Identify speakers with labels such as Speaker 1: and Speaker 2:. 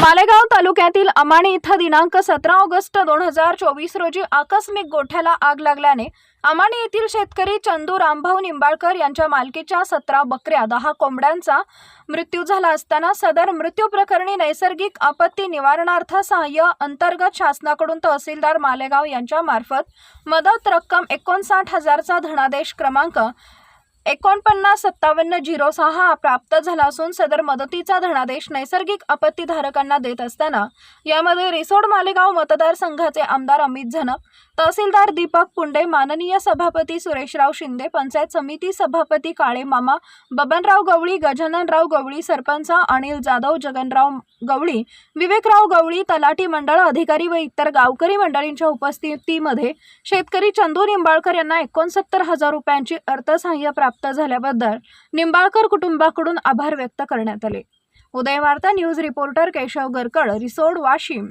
Speaker 1: मालेगाव तालुक्यातील अमाणी इथं दिनांक सतरा ऑगस्ट दोन हजार चोवीस रोजी आकस्मिक गोठ्याला आग लागल्याने अमाणी येथील शेतकरी चंदू रामभाऊ निंबाळकर यांच्या मालकीच्या सतरा बकऱ्या दहा कोंबड्यांचा मृत्यू झाला असताना सदर मृत्यू प्रकरणी नैसर्गिक आपत्ती निवारणार्थ सहाय्य अंतर्गत शासनाकडून तहसीलदार मालेगाव यांच्या मार्फत मदत रक्कम एकोणसाठ हजारचा धनादेश क्रमांक एकोणपन्नास सत्तावन्न झिरो सहा प्राप्त झाला असून सदर मदतीचा धनादेश नैसर्गिक आपत्तीधारकांना देत असताना यामध्ये रिसोड मालेगाव मतदारसंघाचे आमदार अमित झनप तहसीलदार दीपक पुंडे माननीय सभापती सुरेशराव शिंदे पंचायत समिती सभापती काळे मामा बबनराव गवळी गजाननराव गवळी सरपंच अनिल जाधव जगनराव गवळी विवेकराव गवळी तलाठी मंडळ अधिकारी व इतर गावकरी मंडळींच्या उपस्थितीमध्ये शेतकरी चंदू निंबाळकर यांना एकोणसत्तर हजार रुपयांची अर्थसहाय्य प्राप्त प्राप्त झाल्याबद्दल निंबाळकर कुटुंबाकडून आभार व्यक्त करण्यात आले. Uday Varta news reporter Keshav Garkad Risod Washim.